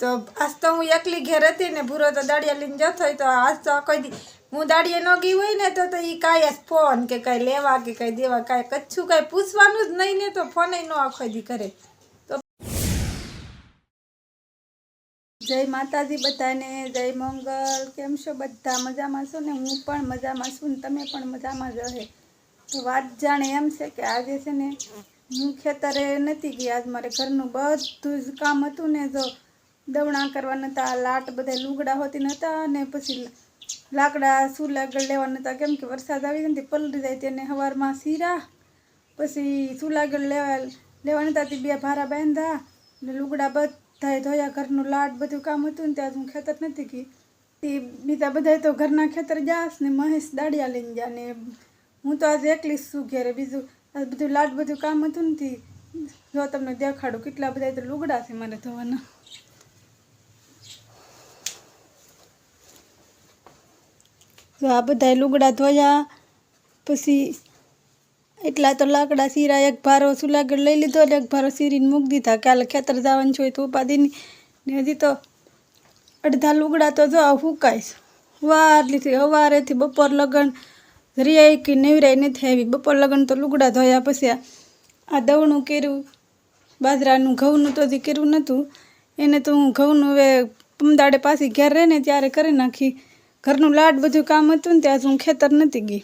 તો આજ તો હું એકલી ઘેર હતી ને ભૂરો તો દાડિયા લઈને જતો હોય તો આજ તો આખો દી હું દાડિયે ન ગઈ હોય ને તો એ કાંઈ ફોન કે કાંઈ લેવા કે કાંઈ દેવા કાંઈ કચ્છું કાંઈ પૂછવાનું જ નહીં ને તો ફોને ન આખો દી કરે તો જય માતાજી બધાને, જય મંગલ. કેમ છો બધા? મજામાં છો ને? હું પણ મજામાં છું ને તમે પણ મજામાં જ રહે. તો વાત જાણે એમ છે કે આજે છે ને હું ખેતરે નથી ગઈ. આજ મારે ઘરનું બધું જ કામ હતું ને જો દવણા કરવાના હતા, લાટ બધા લુગડા હોતી નતા ને પછી લાકડા સુલા આગળ લેવાના હતા. કેમ કે વરસાદ આવી નથી પલળી જાય તેને સવારમાં શીરા, પછી સુલા આગળ લેવા લેવાના હતા. તે બે ભારા બાંધ્યા ને લુગડા બધાએ ધોયા, ઘરનું લાટ બધું કામ હતું ને ત્યાં હું ખેતર નથી ગઈ તે બીજા બધાએ તો ઘરના ખેતર જાસ ને મહેશ દાડિયા લઈને જા ને હું તો આજે એકલી શું ઘેરે. બીજું બધું લાટ બધું કામ હતું ને તે. જો તમને દેખાડું, કેટલા બધા તો લુગડા છે મને ધોવાના. આ બધા લુગડા ધોયા, પછી એટલા તો લાકડા સીરા, એક ભારો સુલાગડ લઈ લીધો અને એક ભારો સીરીને મૂકી દીધા. કાલે ખેતર જવાનું છે, તો ઉપાદીની ને હજી તો અડધા લુગડા તો જો ફૂકાઈશ વારલીથી સવારેથી બપોર લગન રિયાઈ કે નેવરાઈ નથી આવી. બપોર લગન તો લુગડા ધોયા પછી આ- આ દવણું કર્યું. બાજરાનું ઘઉંનું તો હજી કર્યું નહોતું. એને તો હું ઘઉંનું હવે પમદાડે પાછી ઘેર રહે ને ત્યારે કરી નાખી. ઘરનું લાડ બધું કામ હતું ને ત્યાં હું ખેતર નથી ગઈ.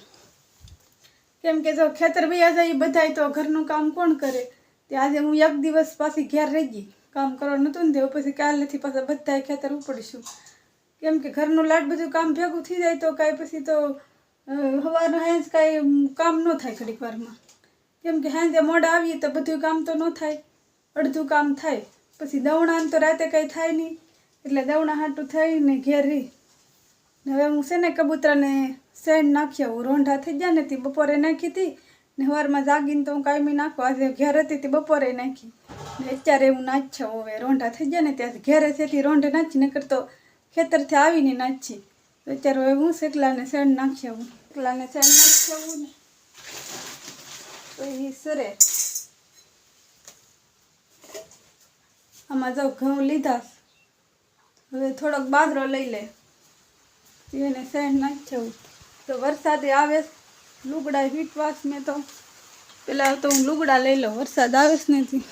કેમ કે જો ખેતર વયા એ બધાય તો ઘરનું કામ કોણ કરે? તે આજે હું એક દિવસ પાછી ઘેર રહી ગઈ. કામ કરવાનું નહોતું ને તે પછી કાલેથી પાછા બધાય ખેતર ઉપડીશું. કેમ કે ઘરનું લાડ બધું કામ ભેગું થઈ જાય તો કાંઈ પછી તો હવાનું હાંજ કાંઈ કામ ન થાય ઘડીક વારમાં. કેમ કે હાંજે મોડા આવીએ તો બધું કામ તો ન થાય. અડધું કામ થાય. પછી દવણાને તો રાતે કાંઈ થાય નહીં. એટલે દવણા હાટું થઈને ઘેર રહી. હવે હું છે ને કબૂતરાને સેન્ડ નાખી હું રોંઢા થઈ ગયા ને તે બપોરે નાખી હતી ને સવારમાં જાગીને તો હું કાયમી નાખું આજે ઘેર હતી તે બપોરે નાખી. ને અત્યારે હું નાચ્યો, હવે રોંઢા થઈ ગયા ને ત્યાં ઘેરે છેથી રોંઢે નાચી ને કરતો ખેતરથી આવીને નાચી. તો અત્યારે હવે હું શેકલાને સેન્ડ નાખી આવું શેકલાને સેન્ડ નાખી આવું ને. તો એ સરે આમાં જો ઘઉં લીધા, હવે થોડોક બાજરો લઈ લે. એને સાઈડ ના જવું તો વરસાદે આવે, લુગડા વીટવાસ મેં તો, પેલા તો હું લુગડા લઈ લઉં, વરસાદ આવે નથી.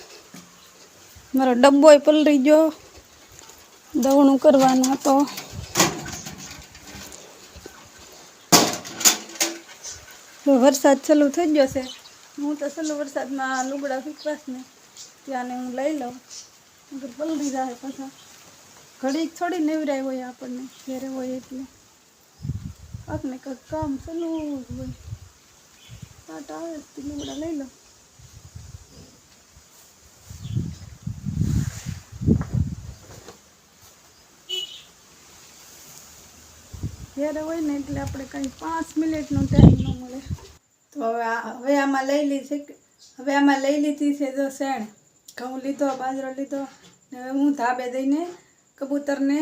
મારો ડબ્બોય પલરી ગયો, દવણું કરવાનું હતો. તો વરસાદ ચાલુ થઈ ગયો છે. હું તો ચાલુ વરસાદમાં લુગડા ફીકવાસ ને ત્યાંને હું લઈ લઉં. પલરી જાય પાછા. ઘડીક થોડી નેવરાય હોય આપણને, ઘેરે હોય એટલે. આપને કંઈક કામ ચાલુ જ હોય ટાટા આવે તો લુગડા લઈ લો જ્યારે હોય ને એટલે આપણે કંઈ પાંચ મિનિટનો ટાઈમ ન મળે તો હવે હવે આમાં લઈ લીધી હવે આમાં લઈ લીધી છે જો શેણ ઘઉં લીધો બાજરો લીધો ને હવે હું ધાબે દઈને કબૂતરને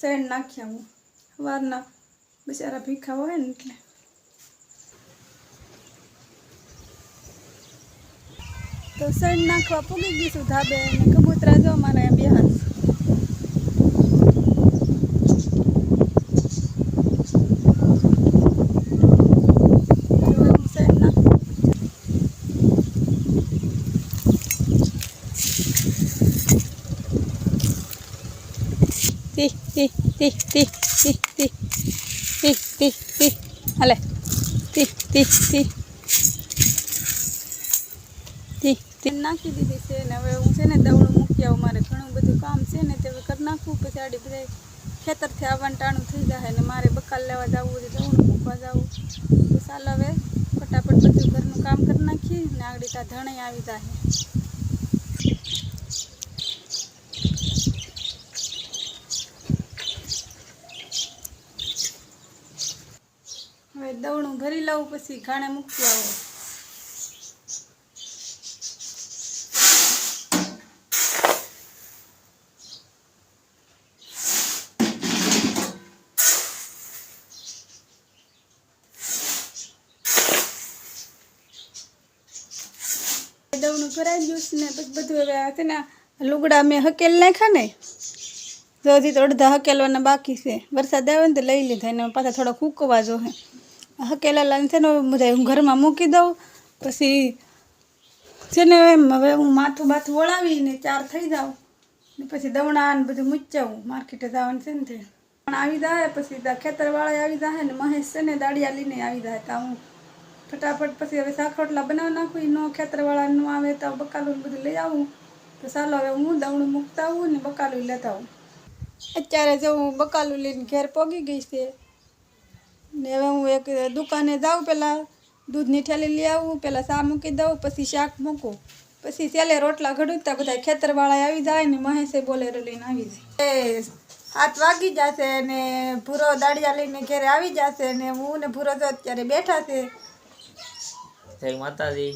શેણ નાખ્યા હું સવારના બિચારા ભીખા હોય ને એટલે તો સણ નાખવા પૂગી ગઈ છું ધાબે અને કબૂતરા જો મારા Sí, sí, sí, sí, sí, sí. તી તી તી. હાલે. તી તી તી. તી તી. નાખી દીધી છે ને હવે હું છે ને દવડું મૂકી આવું. મારે ઘણું બધું કામ છે ને તે હવે કરી નાખવું પછી આડી બધા ખેતરથી આવવાનું ટાણું થઈ જાય ને મારે બકાલ લેવા જવું દવડું મૂકવા જવું. તો ચાલ હવે ફટાફટ બધું ઘરનું કામ કરી નાખીએ ને આગળ ત્યાં ધણે આવી જાય દવણું ભરી લઉં પછી ઘાણે મૂકી આવું. દવણું ભરાઈ ગયું ને, પછી બધું હવે આ છે ને લુગડા મેં હકેલ નાખ્યા ને, તો હજી તો અડધા હકેલવાના બાકી છે. વરસાદ આવે ને તો લઈ લીધા, એને પાછા થોડા કૂકવા જો હે. હકેલાલા છે ને બધા હું ઘરમાં મૂકી દઉં. પછી છે ને, એમ, હવે હું માથું બાથું વળાવીને ચાર થઈ જાઉં. ને પછી દવણા ને બધું મૂચાવું માર્કેટે જવાનું છે ને તે. આવી જાય પછી ત્યાં ખેતરવાળા આવી જાય ને મહેશ છે ને દાડિયા લઈને આવી જાય તો હું. ફટાફટ પછી હવે સાખરોટલા રોટલા બનાવી નાખું નો ખેતરવાળા નો આવે તો બકાલું બધું લઈ આવું. તો ચાલો હવે હું દવણું મૂકતા આવું ને બકાલું લેતા આવું. અત્યારે જો હું બકાલું લઈને ઘેર પોગી ગઈ છે ને હવે હું એક દુકાને જાઉં પહેલાં દૂધની થેલી લઈ આવું પહેલાં ચા મૂકી દઉં, પછી શાક મૂકું. પછી છેલ્લે રોટલા ઘડુતા બધા ખેતરવાળા આવી જાય ને મહેશે બોલેરો લઈને આવી જાય. હાથ વાગી જશે ને ભૂરો દાળિયા લઈને ઘેરે આવી જશે ને હું ને ભૂરો તો અત્યારે બેઠા છે. જય માતાજી.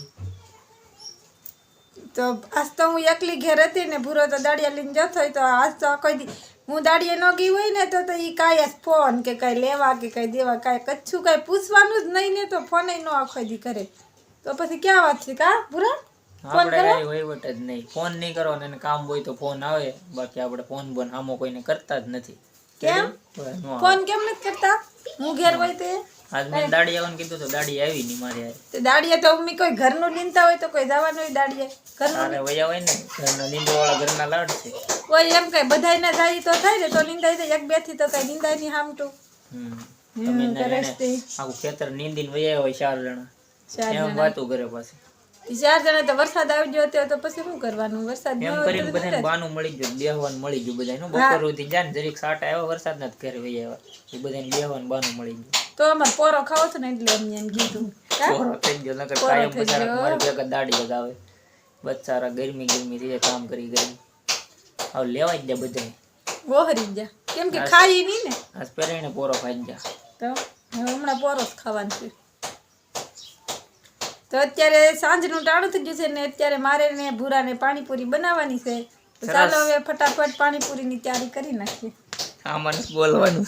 તો આજ તો હું એકલી ઘેર હતી ને ભૂરો તો દાડિયા લઈને જતો હોય તો આજ તો કોઈ દી હું દાડિયા ન ગઈ હોય ને તો તો એ કાંઈ જ ફોન કે કાંઈ લેવા કે કાંઈ દેવા કાંઈ કચ્છું કાંઈ પૂછવાનું જ નહીં ને તો ફોને ન આખો દી કરે. તો પછી ક્યાં વાત છે કા ભૂરા? ફોન કરો. વહીવટ જ નહીં. ફોન નહીં કરો ને કામ હોય તો ફોન આવે. બાકી આપણે ફોન બોન આમો કોઈને કરતા જ નથી. કેમ? તો ન ફોન કેમ નથી કરતા? હું ઘેર હોય તે? આજ મેં દાડી આવવાનું કીધું તો દાડી આવી નહીં મારી. તો દાડિયા તો મમ્મી કોઈ ઘરનું લીંતા હોય તો કોઈ જવાનું હોય દાડિયા. ઘરનું અરે વયા હોય ને ઘરના નીંદવાળા ઘરના લાડ છે. કોઈ એમ કઈ બધાય જાય તો થાય ને તો નિંદાઈ જાય. એક બેથી તો કઈ નિંદાયની હામટું. હમ. હમ, તમે ને તે. આખું ખેતર નીંદીને વયા હોય ચાર જણા. એમ વાતું કરે પાછી. ચાર જણા તો વરસાદ આવી ગયો હતો તો પછી શું કરવાનું? વરસાદ એમ કરીને બધાને બાનું મળી ગયું બેહવાનું મળી ગયું બધાને બપોર સુધી જાય ને જરીક સાટા આવ્યો વરસાદ ના ઘરે વહી આવ્યા એ બધાને બેહવાનું બાનું મળી ગયું. તો અમારે પોરો ખાવો છો ને એટલે એમ એમ કીધું. પોરો થઈ ગયો નકર કાયમ બચારા મારી ભેગા દાડી લગાવે. બચારા ગરમી ગરમી થી કામ કરી ગઈ હવે લેવા જ દે બધાને વહોરી જા કેમ કે ખાઈ નહીં ને? આજ પહેરીને પોરો ખાઈ જા તો હમણાં પોરો જ ખાવાનું છે. તો અત્યારે સાંજનું ટાણું થઈ ગયું છે ને અત્યારે મારે ને ભૂરાને પાણીપુરી બનાવવાની છે. તો ચાલો હવે ફટાફટ પાણીપુરીની તૈયારી કરી નાખીએ. આમાં મને બોલવાનું